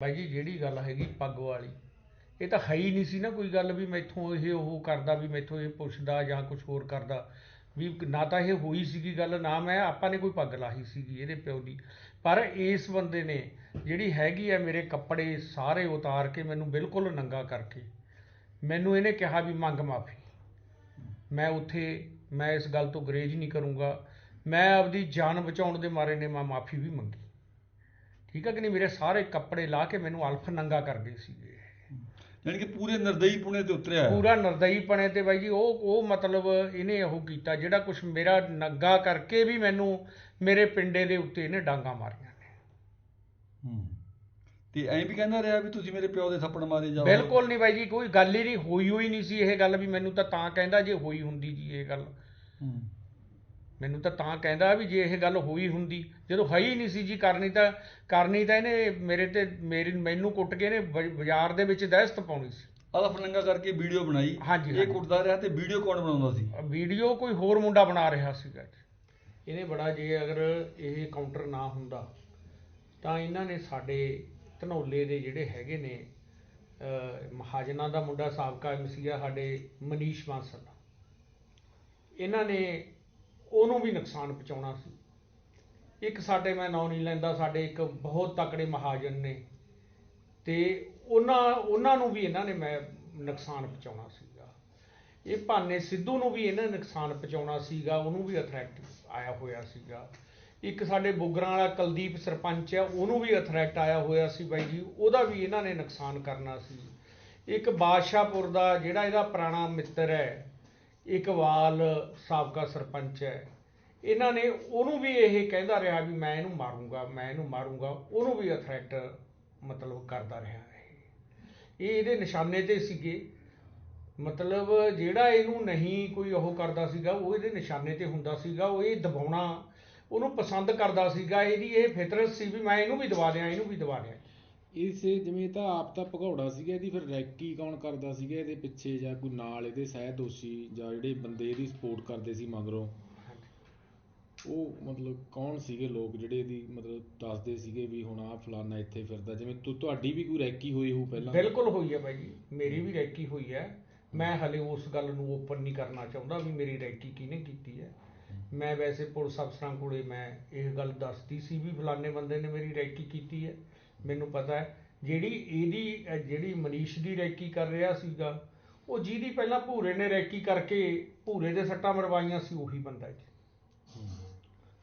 ਬਾਈ ਜੀ, ਜਿਹੜੀ ਗੱਲ ਹੈਗੀ ਪੱਗ ਵਾਲੀ, ਇਹ ਤਾਂ ਹੈ ਹੀ ਨਹੀਂ ਸੀ ਨਾ ਕੋਈ ਗੱਲ ਵੀ ਮੈਥੋਂ ਇਹ ਉਹ ਕਰਦਾ ਵੀ ਮੈਥੋਂ ਇਹ ਪੁੱਛਦਾ ਜਾਂ ਕੁਝ ਹੋਰ ਕਰਦਾ। ਵੀ ਨਾ ਤਾਂ ਇਹ ਹੋਈ ਸੀਗੀ ਗੱਲ, ਨਾ ਮੈਂ, ਆਪਾਂ ਨੇ ਕੋਈ ਪੱਗ ਲਾਹੀ ਸੀਗੀ ਇਹਦੇ ਪਿਓ ਦੀ। ਪਰ ਇਸ ਬੰਦੇ ਨੇ ਜਿਹੜੀ ਹੈਗੀ ਆ ਮੇਰੇ ਕੱਪੜੇ ਸਾਰੇ ਉਤਾਰ ਕੇ ਮੈਨੂੰ ਬਿਲਕੁਲ ਨੰਗਾ ਕਰਕੇ, ਮੈਨੂੰ ਇਹਨੇ ਕਿਹਾ ਵੀ ਮੰਗ ਮਾਫੀ। ਮੈਂ ਉੱਥੇ, ਮੈਂ ਇਸ ਗੱਲ ਤੋਂ ਗਰੇਜ ਨਹੀਂ ਕਰੂੰਗਾ। ਮੈਂ ਆਪਦੀ ਜਾਨ ਬਚਾਉਣ ਦੇ ਮਾਰੇ ਨੇ ਮੈਂ ਮਾਫੀ ਵੀ ਮੰਗੀ। ਠੀਕ ਹੈ ਕਿ ਨਹੀਂ? ਮੇਰੇ ਸਾਰੇ ਕੱਪੜੇ ਲਾ ਕੇ ਮੈਨੂੰ ਅਲਫ ਨੰਗਾ ਕਰਦੇ ਸੀਗੇ। ਯਾਨੀ ਕਿ ਪੂਰੇ ਨਿਰਦਈ ਪੁਣੇ ਤੇ ਉਤਰਿਆ। ਪੂਰਾ ਨਰਦਈ ਪਣੇ ਤੇ ਬਾਈ ਜੀ ਉਹ ਉਹ ਮਤਲਬ ਇਹਨੇ ਉਹ ਕੀਤਾ ਜਿਹੜਾ ਕੁਝ ਮੇਰਾ ਨੰਗਾ ਕਰਕੇ ਵੀ ਮੈਨੂੰ ਮੇਰੇ ਪਿੰਡੇ ਦੇ ਉੱਤੇ ਇਹਨੇ ਡਾਂਗਾ ਮਾਰੀਆਂ ਨੇ। ਹੂੰ। ਤੇ ਐਂ ਵੀ ਕਹਿੰਦਾ ਰਿਹਾ ਵੀ ਤੁਸੀਂ ਮੇਰੇ ਪਿਓ ਦੇ ਥੱਪੜ ਮਾਰੇ ਜਾਓ। ਬਿਲਕੁਲ ਨਹੀਂ ਬਾਈ ਜੀ ਕੋਈ ਗੱਲ ਹੀ ਨਹੀਂ ਹੋਈ ਹੋਈ ਨਹੀਂ ਸੀ ਇਹ ਗੱਲ ਵੀ। ਮੈਨੂੰ ਤਾਂ ਤਾਂ ਕਹਿੰਦਾ ਜੇ ਹੋਈ ਹੁੰਦੀ ਜੀ ਇਹ ਗੱਲ। ਹੂੰ। ਮੈਨੂੰ ਤਾਂ ਤਾਂ ਕਹਿੰਦਾ ਵੀ ਜੇ ਇਹ ਗੱਲ ਹੋਈ ਹੁੰਦੀ ਜਦੋਂ ਹੈ ਹੀ ਨਹੀਂ ਸੀ ਜੀ ਕਰਨੀ ਤਾਂ ਕਰਨੀ ਤਾਂ ਇਹਨੇ ਮੇਰੇ ਤੇ ਮੇਰੀ ਮੈਨੂੰ ਕੁੱਟ ਕੇ ਇਹਨੇ ਬ- ਬਾਜ਼ਾਰ ਦੇ ਵਿੱਚ ਦਹਿਸ਼ਤ ਪਾਉਣੀ ਸੀ। ਅਲਫ ਨੰਗਾ ਕਰਕੇ ਵੀਡੀਓ ਬਣਾਈ। ਹਾਂਜੀ, ਇਹ ਹਾਂਜੀ। ਕੁੱਟਦਾ ਰਿਹਾ ਤੇ ਵੀਡੀਓ ਕੌਣ ਬਣਾਉਂਦਾ ਸੀ? ਵੀਡੀਓ ਕੋਈ ਹੋਰ ਮੁੰਡਾ ਬਣਾ ਰਿਹਾ ਸੀਗਾ ਜੀ। ਇਹਨੇ ਬੜਾ ਜੇ ਅਗਰ ਇਹ ਕਾਊਂਟਰ ਨਾ ਹੁੰਦਾ ਤਾਂ ਇਹਨਾਂ ਨੇ ਸਾਡੇ ਧਨੌਲੇ ਦੇ ਜਿਹੜੇ ਹੈਗੇ ਨੇ ਅਹ, ਮਹਾਜਨਾਂ ਦਾ ਮੁੰਡਾ ਸਾਬਕਾ ਐਮਸੀ ਆ ਸਾਡੇ ਮਨੀਸ਼ ਬਾਂਸਲ। ਇਹਨਾਂ ਨੇ ਉਹਨੂੰ ਵੀ ਨੁਕਸਾਨ ਪਹੁੰਚਾਉਣਾ ਸੀ। ਇੱਕ ਸਾਡੇ ਮੈਂ ਨਾਂ ਨਹੀਂ ਲੈਂਦਾ, ਸਾਡੇ ਇੱਕ ਬਹੁਤ ਤਕੜੇ ਮਹਾਜਨ ਨੇ ਤੇ ਉਹਨਾਂ ਉਹਨਾਂ ਨੂੰ ਵੀ ਇਹਨਾਂ ਨੇ ਮੈਂ ਨੁਕਸਾਨ ਪਹੁੰਚਾਉਣਾ ਸੀਗਾ। ਇਹ ਭਾਨੇ ਸਿੱਧੂ ਨੂੰ ਵੀ ਇਹਨਾਂ ਨੇ ਨੁਕਸਾਨ ਪਹੁੰਚਾਉਣਾ ਸੀਗਾ, ਉਹਨੂੰ ਵੀ ਅਥਰੈਕਟ ਆਇਆ ਹੋਇਆ ਸੀਗਾ। ਇੱਕ ਸਾਡੇ ਬੁਗਰਾਂ ਵਾਲਾ ਕੁਲਦੀਪ ਸਰਪੰਚ ਹੈ, ਉਹਨੂੰ ਵੀ ਅਥਰੈਕਟ ਆਇਆ ਹੋਇਆ ਸੀ ਬਾਈ ਜੀ, ਉਹਦਾ ਵੀ ਇਹਨਾਂ ਨੇ ਨੁਕਸਾਨ ਕਰਨਾ ਸੀ। ਇੱਕ ਬਾਦਸ਼ਾਹਪੁਰ ਦਾ ਜਿਹੜਾ ਇਹਦਾ ਪੁਰਾਣਾ ਮਿੱਤਰ ਹੈ ਇਕਵਾਲ ਸਾਬਕਾ ਸਰਪੰਚ ਹੈ। ਇਹਨਾਂ ਨੇ ਉਹਨੂੰ ਵੀ ਇਹ ਕਹਿੰਦਾ ਰਿਹਾ ਵੀ ਮੈਂ ਇਹਨੂੰ ਮਾਰੂੰਗਾ, ਮੈਂ ਇਹਨੂੰ ਮਾਰੂੰਗਾ। ਉਹਨੂੰ ਵੀ ਅਥਰੈਕਟ ਮਤਲਬ ਕਰਦਾ ਰਿਹਾ ਇਹ। ਇਹ ਇਹਦੇ ਨਿਸ਼ਾਨੇ ਤੇ ਸੀਗੇ। ਮਤਲਬ ਜਿਹੜਾ ਇਹਨੂੰ ਨਹੀਂ ਕੋਈ ਉਹ ਕਰਦਾ ਸੀਗਾ, ਉਹ ਇਹਦੇ ਨਿਸ਼ਾਨੇ ਤੇ ਹੁੰਦਾ ਸੀਗਾ, ਉਹ ਇਹ ਦਬਾਉਣਾ, ਉਹਨੂੰ ਪਸੰਦ ਕਰਦਾ ਸੀਗਾ। ਇਹਦੀ ਇਹ ਫਿਤਰਤ ਸੀ ਵੀ ਮੈਂ ਇਹਨੂੰ ਵੀ ਦਬਾ ਦਿਆਂ, ਇਹਨੂੰ ਵੀ ਦਬਾ ਦਿਆਂ। ਇਸ ਜਿਵੇਂ ਇਹ ਤਾਂ ਆਪ ਤਾਂ ਭਗੌੜਾ ਸੀਗਾ ਇਹਦੀ ਫਿਰ ਰੈਕੀ ਕੌਣ ਕਰਦਾ ਸੀਗਾ ਇਹਦੇ ਪਿੱਛੇ ਜਾਂ ਕੋਈ ਨਾਲ ਇਹਦੇ ਸਹਿ ਦੋਸ਼ੀ ਜਾਂ ਜਿਹੜੇ ਬੰਦੇ ਇਹਦੀ ਸਪੋਰਟ ਕਰਦੇ ਸੀ ਮਗਰੋਂ। ਉਹ ਮਤਲਬ ਕੌਣ ਸੀਗੇ ਲੋਕ ਜਿਹੜੇ ਇਹਦੀ ਮਤਲਬ ਦੱਸਦੇ ਸੀਗੇ ਵੀ ਹੁਣ ਆਹ ਫਲਾਨਾ ਇੱਥੇ ਫਿਰਦਾ ਜਿਵੇਂ ਤੁ ਤੁਹਾਡੀ ਵੀ ਕੋਈ ਰੈਕੀ ਹੋਈ ਹੋਊ ਪਹਿਲਾਂ? ਬਿਲਕੁਲ ਹੋਈ ਹੈ ਬਾਈ ਜੀ ਮੇਰੀ ਵੀ ਰੈਕੀ ਹੋਈ ਹੈ। ਮੈਂ ਹਲੇ ਉਸ ਗੱਲ ਨੂੰ ਓਪਨ ਨਹੀਂ ਕਰਨਾ ਚਾਹੁੰਦਾ ਵੀ ਮੇਰੀ ਰੈਕੀ ਕਿਹਨੇ ਕੀਤੀ ਹੈ। ਮੈਂ ਵੈਸੇ ਪੁਲਿਸ ਅਫਸਰਾਂ ਕੋਲੇ ਮੈਂ ਇਹ ਗੱਲ ਦੱਸਦੀ ਸੀ ਵੀ ਫਲਾਣੇ ਬੰਦੇ ਨੇ ਮੇਰੀ ਰੈਕੀ ਕੀਤੀ ਹੈ। ਮੈਨੂੰ ਪਤਾ ਹੈ, ਜਿਹੜੀ ਇਹਦੀ ਜਿਹੜੀ ਮਨੀਸ਼ ਦੀ ਰੈਕੀ ਕਰ ਰਿਹਾ ਸੀਗਾ, ਉਹ ਜਿਹਦੀ ਪਹਿਲਾਂ ਭੂਰੇ ਨੇ ਰੈਕੀ ਕਰਕੇ ਭੂਰੇ ਦੇ ਸੱਟਾਂ ਮਰਵਾਈਆਂ ਸੀ, ਉਹੀ ਬੰਦਾ ਜੀ।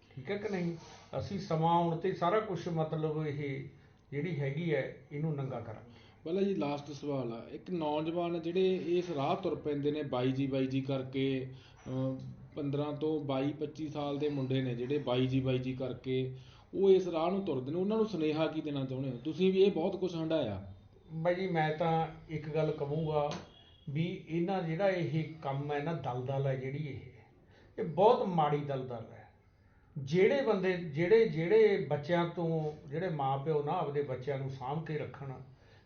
ਠੀਕ ਹੈ ਕਿ ਨਹੀਂ? ਅਸੀਂ ਸਮਾਂ ਆਉਣ ਤੇ ਸਾਰਾ ਕੁਝ ਮਤਲਬ ਇਹ ਜਿਹੜੀ ਹੈਗੀ ਹੈ, ਇਹਨੂੰ ਨੰਗਾ ਕਰਾਂਗੇ। ਪਹਿਲਾਂ ਜੀ ਲਾਸਟ ਸਵਾਲ ਆ, ਇੱਕ ਨੌਜਵਾਨ ਜਿਹੜੇ ਇਸ ਰਾਹ ਤੁਰ ਪੈਂਦੇ ਨੇ ਬਾਈ ਜੀ ਬਾਈ ਜੀ ਕਰਕੇ ਅਮ 15 ਤੋਂ 22 25 ਸਾਲ ਦੇ ਮੁੰਡੇ ਨੇ ਜਿਹੜੇ ਬਾਈ ਜੀ ਬਾਈ ਜੀ ਕਰਕੇ ਉਹ ਇਸ ਰਾਹ ਨੂੰ ਤੁਰਦੇ ਨੇ, ਉਹਨਾਂ ਨੂੰ ਸੁਨੇਹਾ ਕੀ ਦੇਣਾ ਚਾਹੁੰਦੇ ਹੋ? ਤੁਸੀਂ ਵੀ ਇਹ ਬਹੁਤ ਕੁਝ ਹੰਡਾਇਆ ਬਾਈ ਜੀ, ਮੈਂ ਤਾਂ ਇੱਕ ਗੱਲ ਕਹੂੰਗਾ ਵੀ ਇਹਨਾਂ ਜਿਹੜਾ ਇਹ ਕੰਮ ਹੈ ਨਾ, ਦਲਦਲ ਹੈ ਜਿਹੜੀ ਇਹ ਇਹ ਬਹੁਤ ਮਾੜੀ ਦਲਦਲ ਹੈ। ਜਿਹੜੇ ਬੰਦੇ, ਜਿਹੜੇ ਜਿਹੜੇ ਬੱਚਿਆਂ ਤੋਂ, ਜਿਹੜੇ ਮਾਪਿਓ ਨਾ ਆਪਦੇ ਬੱਚਿਆਂ ਨੂੰ ਸਾਂਭ ਕੇ ਰੱਖਣ,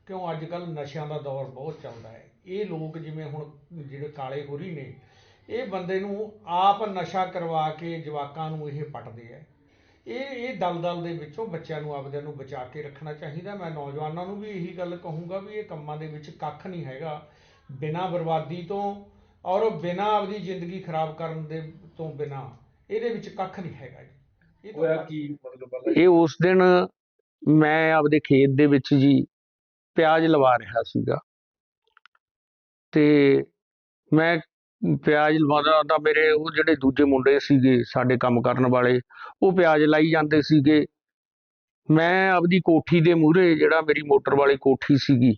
ਕਿਉਂ ਅੱਜ ਕੱਲ ਨਸ਼ਿਆਂ ਦਾ ਦੌਰ ਬਹੁਤ ਚੱਲਦਾ ਹੈ। ਇਹ ਲੋਕ ਜਿਵੇਂ ਹੁਣ ਜਿਹੜੇ ਕਾਲੇ ਹੋਰੀ ਨੇ, ਇਹ ਬੰਦੇ ਨੂੰ ਆਪ ਨਸ਼ਾ ਕਰਵਾ ਕੇ ਜਵਾਕਾਂ ਨੂੰ ਇਹ ਪਟਦੇ ਆ ਇਹ ਇਹ ਦਲਦਲ ਦੇ ਵਿੱਚੋਂ ਬੱਚਿਆਂ ਨੂੰ ਆਪਦਿਆਂ ਨੂੰ ਬਚਾ ਕੇ ਰੱਖਣਾ ਚਾਹੀਦਾ। ਮੈਂ ਨੌਜਵਾਨਾਂ ਨੂੰ ਵੀ ਇਹੀ ਗੱਲ ਕਹੂੰਗਾ ਵੀ ਇਹ ਕੰਮਾਂ ਦੇ ਵਿੱਚ ਕੱਖ ਨਹੀਂ ਹੈਗਾ। ਬਿਨਾਂ ਬਰਬਾਦੀ ਤੋਂ ਔਰ ਬਿਨਾਂ ਆਪਦੀ ਜ਼ਿੰਦਗੀ ਖਰਾਬ ਕਰਨ ਦੇ ਤੋਂ ਬਿਨਾਂ ਇਹਦੇ ਵਿੱਚ ਕੱਖ ਨਹੀਂ ਹੈਗਾ ਜੀ। ਇਹ ਤੋਂ ਹੋਇਆ ਵੱਧ- ਕੀ ਮਤਲਬ ਪਹਿਲਾਂ? ਇਹ ਉਸ ਦਿਨ ਮੈਂ ਆਪਦੇ ਖੇਤ ਦੇ ਵਿੱਚ ਜੀ ਪਿਆਜ਼ ਲਵਾ ਰਿਹਾ ਸੀਗਾ। ਤੇ ਮੈਂ ਪਿਆਜ਼ ਲਵਾਉਂਦਾ ਤਾਂ ਮੇਰੇ ਉਹ ਜਿਹੜੇ ਦੂਜੇ ਮੁੰਡੇ ਸੀਗੇ ਸਾਡੇ ਕੰਮ ਕਰਨ ਵਾਲੇ, ਉਹ ਪਿਆਜ਼ ਲਾਈ ਜਾਂਦੇ ਸੀਗੇ। ਮੈਂ ਆਪਦੀ ਕੋਠੀ ਦੇ ਮੂਹਰੇ ਜਿਹੜਾ ਮੇਰੀ ਮੋਟਰ ਵਾਲੀ ਕੋਠੀ ਸੀਗੀ,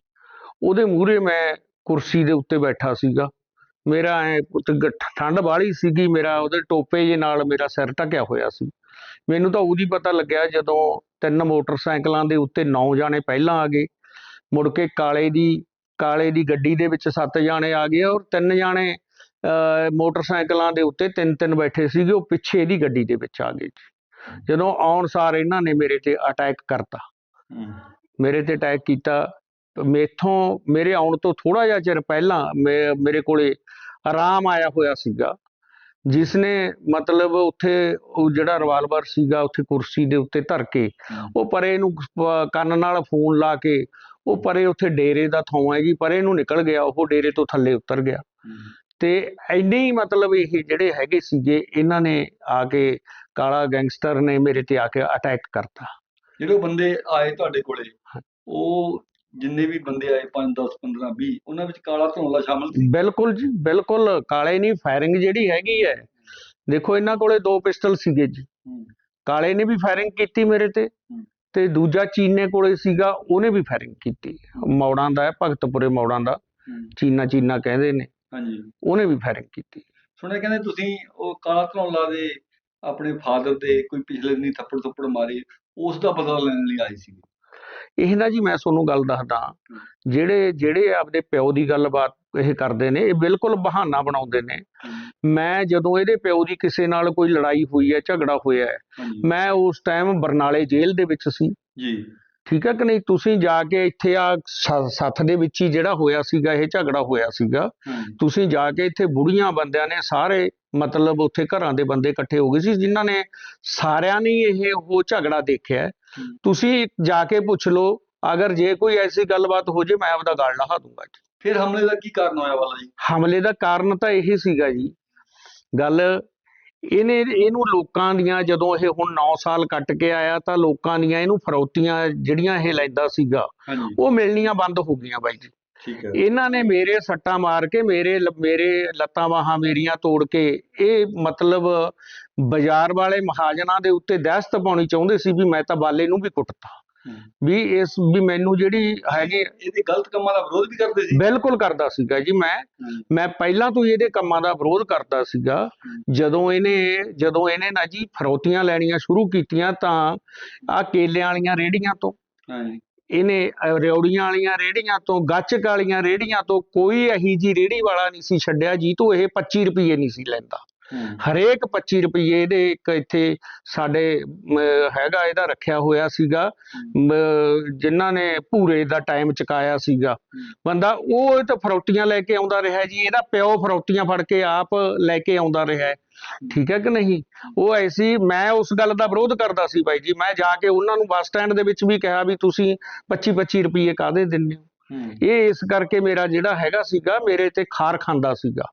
ਉਹਦੇ ਮੂਹਰੇ ਮੈਂ ਕੁਰਸੀ ਦੇ ਉੱਤੇ ਬੈਠਾ ਸੀਗਾ। ਮੇਰਾ ਐ ਠੰਡ ਵਾਲੀ ਸੀਗੀ, ਮੇਰਾ ਉਹਦੇ ਟੋਪੇ ਜੇ ਨਾਲ ਮੇਰਾ ਸਿਰ ਢਕਿਆ ਹੋਇਆ ਸੀ। ਮੈਨੂੰ ਤਾਂ ਉਹਦੀ ਪਤਾ ਲੱਗਿਆ ਜਦੋਂ ਤਿੰਨ ਮੋਟਰਸਾਈਕਲਾਂ ਦੇ ਉੱਤੇ ਨੌ ਜਾਣੇ ਪਹਿਲਾਂ ਆ ਗਏ। ਮੁੜ ਕੇ ਕਾਲੇ ਦੀ ਕਾਲੇ ਦੀ ਗੱਡੀ ਦੇ ਵਿੱਚ ਸੱਤ ਜਾਣੇ ਆ ਗਏ ਔਰ ਤਿੰਨ ਜਾਣੇ ਮੋਟਰਸਾਈਕਲਾਂ ਦੇ ਉੱਤੇ ਤਿੰਨ ਤਿੰਨ ਬੈਠੇ ਸੀਗੇ ਉਹ ਪਿੱਛੇ ਇਹਦੀ ਗੱਡੀ ਦੇ ਵਿੱਚ ਆ ਗਏ ਜੀ। ਜਦੋਂ ਆਉਣ ਸਾਰ ਇਹਨਾਂ ਨੇ ਮੇਰੇ ਤੇ ਅਟੈਕ ਕਰਤਾ। ਮੇਰੇ ਤੇ ਅਟੈਕ ਕੀਤਾ। ਮੇਥੋਂ ਮੇਰੇ ਆਉਣ ਤੋਂ ਥੋੜਾ ਜਿਹਾ ਚਿਰ ਪਹਿਲਾਂ ਮੇਰੇ ਕੋਲੇ ਆਰਾਮ ਆਇਆ ਹੋਇਆ ਸੀਗਾ ਜਿਸ ਨੇ ਮਤਲਬ ਉੱਥੇ ਉਹ ਜਿਹੜਾ ਰਿਵਾਲਵਰ ਸੀਗਾ ਉੱਥੇ ਕੁਰਸੀ ਦੇ ਉੱਤੇ ਧਰ ਕੇ ਉਹ ਪਰੇ ਨੂੰ ਕੰਨ ਨਾਲ ਫੋਨ ਲਾ ਕੇ ਉਹ ਪਰੇ ਉੱਥੇ ਡੇਰੇ ਦਾ ਥਾਂ ਹੈ ਜੀ ਪਰੇ ਨੂੰ ਨਿਕਲ ਗਿਆ ਉਹ ਡੇਰੇ ਤੋਂ ਥੱਲੇ ਉਤਰ ਗਿਆ। ਤੇ ਇੰਨੇ ਹੀ ਮਤਲਬ ਇਹ ਜਿਹੜੇ ਹੈਗੇ ਸੀਗੇ ਇਹਨਾਂ ਨੇ ਆ ਕੇ ਕਾਲਾ ਗੈਂਗਸਟਰ ਨੇ ਮੇਰੇ ਤੇ ਆ ਕੇ ਅਟੈਕ ਕਰਤਾ। ਜਿਹੜੇ ਬੰਦੇ ਆਏ ਤੁਹਾਡੇ ਕੋਲੇ। ਉਹ ਜਿੰਨੇ ਵੀ ਬੰਦੇ ਆਏ 5 10 15 20 ਉਹਨਾਂ ਵਿੱਚ ਕਾਲਾ ਧੌਲਾ ਸ਼ਾਮਲ ਸੀ? ਬਿਲਕੁਲ ਜੀ ਬਿਲਕੁਲ ਕਾਲੇ ਨਹੀਂ ਫਾਇਰਿੰਗ ਜਿਹੜੀ ਹੈਗੀ ਹੈ। ਦੇਖੋ ਇਹਨਾਂ ਕੋਲੇ ਦੋ ਪਿਸਟਲ ਸੀਗੇ ਜੀ। ਕਾਲੇ ਨੇ ਵੀ ਫਾਇਰਿੰਗ ਕੀਤੀ ਮੇਰੇ ਤੇ। ਤੇ ਦੂਜਾ ਚੀਨੇ ਕੋਲੇ ਸੀਗਾ ਉਹਨੇ ਵੀ ਫਾਇਰਿੰਗ ਕੀਤੀ। ਮੌੜਾਂ ਦਾ ਹੈ ਭਗਤਪੁਰੇ ਮੌੜਾਂ ਦਾ। ਚੀਨਾ ਚੀਨਾ ਕਹਿੰਦੇ ਨੇ। ਹਾਂਜੀ। ਉਹਨੇ ਵੀ ਫਾਇਰਿੰਗ ਕੀਤੀ। ਸੁਣਿਆ ਕਹਿੰਦੇ ਤੁਸੀਂ ਉਹ ਕਾਲਾ ਧੌਲਾ ਦੇ ਆਪਣੇ ਫਾਦਰ ਦੇ ਕੋਈ ਪਿਛਲੇ ਦਿਨੀ ਥੱਪੜ ਥੱਪੜ ਮਾਰੇ ਉਸ ਦਾ ਬਦਲਾ ਲੈਣ ਲਈ ਆਏ ਸੀ ਇਹ ਨਾ ਜੀ ਮੈਂ ਤੁਹਾਨੂੰ ਗੱਲ ਦੱਸਦਾ। ਜਿਹੜੇ ਜਿਹੜੇ ਆਪਦੇ ਪਿਓ ਦੀ ਗੱਲਬਾਤ ਇਹ ਕਰਦੇ ਨੇ ਇਹ ਬਿਲਕੁਲ ਬਹਾਨਾ ਬਣਾਉਂਦੇ ਨੇ। ਮੈਂ ਜਦੋਂ ਇਹਦੇ ਪਿਓ ਦੀ ਕਿਸੇ ਨਾਲ ਕੋਈ ਲੜਾਈ ਹੋਈ ਹੈ ਝਗੜਾ ਹੋਇਆ ਹੈ ਮੈਂ ਉਸ ਟਾਈਮ ਬਰਨਾਲੇ ਜੇਲ੍ਹ ਦੇ ਵਿੱਚ ਸੀ। ਜੀ। ਠੀਕ ਹੈ ਕਿ ਨਹੀਂ? ਤੁਸੀਂ ਜਾ ਕੇ ਇੱਥੇ ਆ ਸੱਥ ਦੇ ਵਿੱਚ ਹੀ ਜਿਹੜਾ ਹੋਇਆ ਸੀਗਾ ਇਹ ਝਗੜਾ ਹੋਇਆ ਸੀਗਾ। ਤੁਸੀਂ ਜਾ ਕੇ ਇੱਥੇ ਬੁੜੀਆਂ ਬੰਦਿਆਂ ਨੇ ਸਾਰੇ ਮਤਲਬ ਉੱਥੇ ਘਰਾਂ ਦੇ ਬੰਦੇ ਇਕੱਠੇ ਹੋ ਗਏ ਸੀ ਜਿਨ੍ਹਾਂ ਨੇ ਸਾਰਿਆਂ ਨੇ ਇਹ ਉਹ ਝਗੜਾ ਦੇਖਿਆ। ਤੁਸੀਂ ਜਾ ਕੇ ਪੁੱਛ ਲਓ ਅਗਰ ਜੇ ਕੋਈ ਐਸੀ ਗੱਲਬਾਤ ਹੋ ਜੇ ਮੈਂ ਆਪਦਾ ਗਲ ਲਹਾ ਦੂੰਗਾ ਜੀ। ਫਿਰ ਹਮਲੇ ਦਾ ਕੀ ਕਾਰਨ ਹੋਇਆ ਵਾਲਾ ਜੀ? ਹਮਲੇ ਦਾ ਕਾਰਨ ਤਾਂ ਇਹ ਸੀਗਾ ਜੀ। ਗੱਲ ਇਹਨੇ ਇਹਨੂੰ ਲੋਕਾਂ ਦੀਆਂ ਜਦੋਂ ਇਹ ਹੁਣ 9 ਸਾਲ ਕੱਟ ਕੇ ਆਇਆ ਤਾਂ ਲੋਕਾਂ ਦੀਆਂ ਇਹਨੂੰ ਫਰੌਤੀਆਂ ਜਿਹੜੀਆਂ ਇਹ ਲੈਂਦਾ ਸੀਗਾ ਉਹ ਮਿਲਣੀਆਂ ਬੰਦ ਹੋ ਗਈਆਂ ਬਾਈ ਜੀ। ਠੀਕ ਹੈ। ਇਹਨਾਂ ਨੇ ਮੇਰੇ ਸੱਟਾਂ ਮਾਰ ਕੇ ਮੇਰੇ ਮੇਰੇ ਲੱਤਾਂ ਬਾਹਾਂ ਮੇਰੀਆਂ ਤੋੜ ਕੇ ਇਹ ਮਤਲਬ ਬਾਜ਼ਾਰ ਵਾਲੇ ਮਹਾਜਨਾਂ ਦੇ ਉੱਤੇ ਦਹਿਸ਼ਤ ਪਾਉਣੀ ਚਾਹੁੰਦੇ ਸੀ ਵੀ ਮੈਂ ਤਾਂ ਬਾਲੇ ਨੂੰ ਵੀ ਕੁੱਟਤਾ। ਵੀ ਇਸ ਵੀ ਮੈਨੂੰ ਜਿਹੜੀ ਹੈਗੀ ਇਹਦੇ ਗਲਤ ਕੰਮਾਂ ਦਾ ਵਿਰੋਧ ਵੀ ਕਰਦੇ ਸੀ? ਬਿਲਕੁਲ ਕਰਦਾ ਸੀਗਾ ਜੀ ਮੈਂ। ਮੈਂ ਪਹਿਲਾਂ ਤੋਂ ਹੀ ਇਹਦੇ ਕੰਮਾਂ ਦਾ ਵਿਰੋਧ ਕਰਦਾ ਸੀਗਾ। ਜਦੋਂ ਇਹਨੇ ਜਦੋਂ ਇਹਨੇ ਨਾ ਜੀ ਫਰੌਤੀਆਂ ਲੈਣੀਆਂ ਸ਼ੁਰੂ ਕੀਤੀਆਂ ਤਾਂ ਆ ਕੇਲਿਆਂ ਵਾਲੀਆਂ ਰੇੜੀਆਂ ਤੋਂ ਇਹਨੇ ਅਹ, ਰਿਉੜੀਆਂ ਵਾਲੀਆਂ ਰੇੜੀਆਂ ਤੋਂ ਗੱਚਕ ਵਾਲੀਆਂ ਰੇੜੀਆਂ ਤੋਂ ਕੋਈ ਇਹੀ ਜੀ ਰੇੜੀ ਵਾਲਾ ਨਹੀਂ ਸੀ ਛੱਡਿਆ ਜੀ ਤੋਂ ਇਹ 25 ਰੁਪਏ ਨਹੀਂ ਸੀ ਲੈਂਦਾ। ਹਰੇਕ 25 ਰੁਪਏ ਇਹਦੇ ਇੱਕ ਇੱਥੇ ਸਾਡੇ ਹੈਗਾ ਇਹਦਾ ਰੱਖਿਆ ਹੋਇਆ ਸੀਗਾ। ਜਿਨ੍ਹਾਂ ਨੇ ਭੂਰੇ ਦਾ ਟਾਈਮ ਚੁਕਾਇਆ ਸੀਗਾ। ਬੰਦਾ ਉਹ ਇਹ ਤਾਂ ਫਰੌਤੀਆਂ ਲੈ ਕੇ ਆਉਂਦਾ ਰਿਹਾ ਜੀ ਇਹਦਾ ਪਿਓ ਫਰੌਤੀਆਂ ਫੜ ਕੇ ਆਪ ਲੈ ਕੇ ਆਉਂਦਾ ਰਿਹਾ। ਠੀਕ ਹੈ ਕਿ ਨਹੀਂ? ਉਹ ਐਸੀ ਮੈਂ ਉਸ ਗੱਲ ਦਾ ਵਿਰੋਧ ਕਰਦਾ ਸੀ ਬਾਈ ਜੀ ਮੈਂ ਜਾ ਕੇ ਉਹਨਾਂ ਨੂੰ ਬੱਸ ਸਟੈਂਡ ਦੇ ਵਿੱਚ ਵੀ ਕਿਹਾ ਵੀ ਤੁਸੀਂ 25 25 ਰੁਪਏ ਕਾਹਦੇ ਦਿੰਦੇ ਹੂੰ। ਇਹ ਇਸ ਕਰਕੇ ਮੇਰਾ ਜਿਹੜਾ ਹੈਗਾ ਸੀਗਾ ਮੇਰੇ ਤੇ ਖਾਰ ਖਾਂਦਾ ਸੀਗਾ।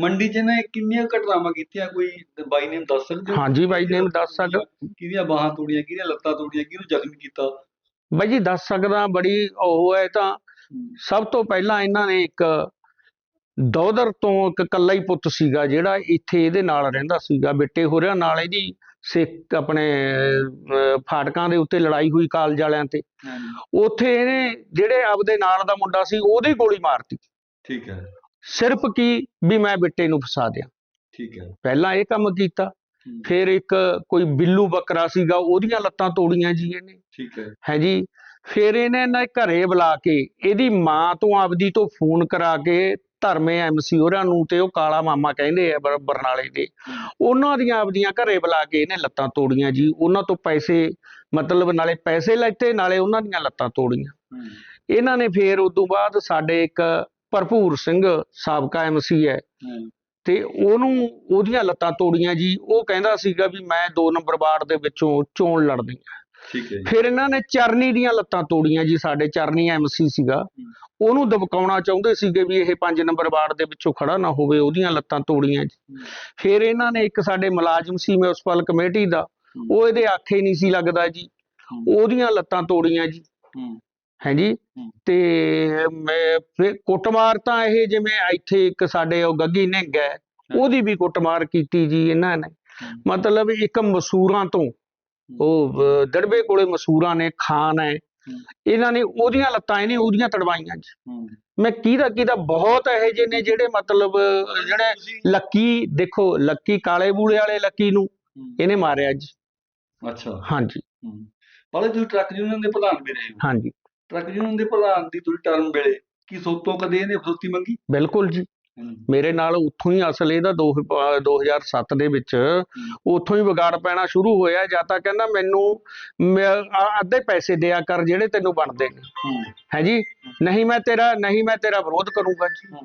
ਮੰਡੀ 'ਚ ਨੇ ਕਿੰਨੀਆਂ ਘਟਨਾਵਾਂ ਕੀਤੀਆਂ? ਕੋਈ ਬਾਈ ਨੇ ਦੱਸ ਸਕਦੇ ਹੋ? ਹਾਂਜੀ ਬਾਈ ਨੇ ਦੱਸ ਸਕਦਾ। ਕਿਹਦੀਆਂ ਬਾਹਾਂ ਤੋੜੀਆਂ ਕਿਹਦੀਆਂ ਲੱਤਾਂ ਤੋੜੀਆਂ ਕਿਹਨੂੰ ਜ਼ਖਮੀ ਕੀਤਾ? ਬਾਈ ਜੀ ਦੱਸ ਸਕਦਾ ਬੜੀ ਉਹ ਹੈ ਤਾਂ। ਸਭ ਤੋਂ ਪਹਿਲਾਂ ਇਹਨਾਂ ਨੇ ਇੱਕ ਦੌਦਰ ਤੋਂ ਇੱਕ ਇਕੱਲਾ ਹੀ ਪੁੱਤ ਸੀਗਾ ਜਿਹੜਾ ਇੱਥੇ ਇਹਦੇ ਨਾਲ ਰਹਿੰਦਾ ਸੀਗਾ। ਬਿੱਟੇ ਹੋਰਿਆਂ ਨਾਲ ਇਹਦੀ ਸਿੱਖ ਆਪਣੇ ਫਾਟਕਾਂ ਦੇ ਉੱਤੇ ਲੜਾਈ ਹੋਈ ਕਾਲਜ ਵਾਲਿਆਂ ਤੇ। ਉੱਥੇ ਇਹਨੇ ਜਿਹੜੇ ਆਪਦੇ ਨਾਲ ਦਾ ਮੁੰਡਾ ਸੀ ਉਹਦੀ ਗੋਲੀ ਮਾਰਤੀ। ਠੀਕ ਹੈ। ਸਿਰਫ ਕੀ ਵੀ ਮੈਂ ਬਿੱਟੇ ਨੂੰ ਫਸਾ ਦਿਆਂ। ਠੀਕ ਹੈ। ਪਹਿਲਾਂ ਇਹ ਕੰਮ ਕੀਤਾ ਫਿਰ ਇੱਕ ਕੋਈ ਬਿੱਲੂ ਬੱਕਰਾ ਸੀਗਾ ਉਹਦੀਆਂ ਲੱਤਾਂ ਤੋੜੀਆਂ ਜੀ ਇਹਨੇ। ਠੀਕ ਹੈ। ਹੈ ਜੀ? ਫਿਰ ਇਹਨੇ ਨਾ ਘਰੇ ਬੁਲਾ ਕੇ ਇਹਦੀ ਮਾਂ ਤੋਂ ਆਪਦੀ ਤੋਂ ਫੋਨ ਕਰਾ ਕੇ ਧਰਮੇ ਐਮਸੀ ਹੋਰਾਂ ਨੂੰ ਤੇ ਉਹ ਕਾਲਾ ਮਾਮਾ ਕਹਿੰਦੇ ਆ ਬਰ- ਬਰਨਾਲੇ ਦੇ। ਉਹਨਾਂ ਦੀਆਂ ਆਪਦੀਆਂ ਘਰੇ ਬੁਲਾ ਕੇ ਇਹਨੇ ਲੱਤਾਂ ਤੋੜੀਆਂ ਜੀ। ਉਹਨਾਂ ਤੋਂ ਪੈਸੇ ਮਤਲਬ ਨਾਲੇ ਪੈਸੇ ਲੈਤੇ ਨਾਲੇ ਉਹਨਾਂ ਦੀਆਂ ਲੱਤਾਂ ਤੋੜੀਆਂ। ਇਹਨਾਂ ਨੇ ਫਿਰ ਉਸ ਤੋਂ ਬਾਅਦ ਸਾਡੇ ਇੱਕ ਭਰਪੂਰ ਸਿੰਘ ਸਾਬਕਾ ਐਮਸੀ ਹੈ। ਤੇ ਉਹਨੂੰ ਉਹਦੀਆਂ ਲੱਤਾਂ ਤੋੜੀਆਂ ਜੀ। ਉਹ ਕਹਿੰਦਾ ਸੀਗਾ ਵੀ ਮੈਂ 2 ਨੰਬਰ ਵਾਰਡ ਦੇ ਵਿੱਚੋਂ ਚੋਣ ਲੜਨੀ ਹੈ। ਠੀਕ ਹੈ ਜੀ, ਫਿਰ ਇਹਨਾਂ ਨੇ ਚਰਨੀ ਦੀਆਂ ਲੱਤਾਂ ਤੋੜੀਆਂ ਜੀ। ਸਾਡੇ ਚਰਨੀ ਐਮਸੀ ਸੀਗਾ। ਉਹਨੂੰ ਦਬਕਾਉਣਾ ਚਾਹੁੰਦੇ ਸੀਗੇ ਵੀ ਇਹ 5 ਨੰਬਰ ਵਾਰਡ ਦੇ ਵਿੱਚੋਂ ਖੜਾ ਨਾ ਹੋਵੇ। ਉਹਦੀਆਂ ਲੱਤਾਂ ਤੋੜੀਆਂ ਜੀ। ਫਿਰ ਇਹਨਾਂ ਨੇ ਇੱਕ ਸਾਡੇ ਮੁਲਾਜ਼ਮ ਸੀ ਮਿਊਨਿਸਪਲ ਕਮੇਟੀ ਦਾ। ਉਹ ਇਹਦੇ ਆਖੇ ਨਹੀਂ ਸੀ ਲੱਗਦਾ ਜੀ। ਉਹਦੀਆਂ ਲੱਤਾਂ ਤੋੜੀਆਂ ਜੀ। ਹਾਂਜੀ। ਤੇ ਮੈਂ ਫਿਰ ਕੁੱਟਮਾਰ ਤਾਂ ਇਹ ਜਿਵੇਂ ਇੱਥੇ ਇੱਕ ਸਾਡੇ ਉਹ ਗੱਗੀ ਨਿੰਗ ਹੈ ਉਹਦੀ ਵੀ ਕੁੱਟਮਾਰ ਕੀਤੀ ਜੀ ਇਹਨਾਂ ਨੇ। ਮਤਲਬ ਇੱਕ ਮਸੂਰਾਂ ਤੋਂ ਉਹ ਦੜਬੇ ਕੋਲੇ ਮਸੂਰਾਂ ਨੇ ਖਾਨ ਹੈ। ਇਹਨਾਂ ਨੇ ਉਹਦੀਆਂ ਲੱਤਾਂ ਇਹਨੇ ਉਹਦੀਆਂ ਤੜਵਾਈਆਂ ਜੀ। ਮੈਂ ਕਿਹਦਾ ਕਿਹਦਾ ਬਹੁਤ ਇਹੋ ਜਿਹੇ ਨੇ ਜਿਹੜੇ ਮਤਲਬ ਜਿਹੜੇ ਲੱਕੀ ਦੇਖੋ ਲੱਕੀ ਕਾਲੇ ਬੂਲੇ ਵਾਲੇ ਲੱਕੀ ਨੂੰ ਇਹਨੇ ਮਾਰਿਆ ਜੀ। ਅੱਛਾ। ਹਾਂਜੀ। ਪਹਿਲੇ ਤੁਸੀਂ ਟਰੱਕ ਯੂਨੀਅਨ ਦੇ ਪ੍ਰਧਾਨ ਵੀ ਰਹੇ ਹੋ। ਹਾਂਜੀ। ਟਰੱਕ ਯੂਨੀਅਨ ਦੇ ਪ੍ਰਧਾਨ ਦੀ ਤੁਸੀਂ ਟਰਮ ਵੇਲੇ ਕੀ ਸੋਤੋਂ ਕਦੇ ਇਹਨੇ ਫਰੋਤੀ ਮੰਗੀ? ਬਿਲਕੁਲ ਜੀ। ਮੇਰੇ ਨਾਲ ਉੱਥੋਂ ਹੀ ਅਸਲ ਇਹਦਾ ਦੋ ਅਹ 2007 ਦੇ ਵਿੱਚ ਉੱਥੋਂ ਹੀ ਵਿਗਾੜ ਪੈਣਾ ਸ਼ੁਰੂ ਹੋਇਆ ਜਾਂ ਤਾਂ ਕਹਿੰਦਾ ਮੈਨੂੰ ਅੱਧੇ ਪੈਸੇ ਦਿਆ ਕਰ ਜਿਹੜੇ ਤੈਨੂੰ ਬਣਦੇ ਹੈ। ਜੀ? ਨਹੀਂ ਮੈਂ ਤੇਰਾ ਨਹੀਂ ਮੈਂ ਤੇਰਾ ਵਿਰੋਧ ਕਰੂੰਗਾ ਜੀ।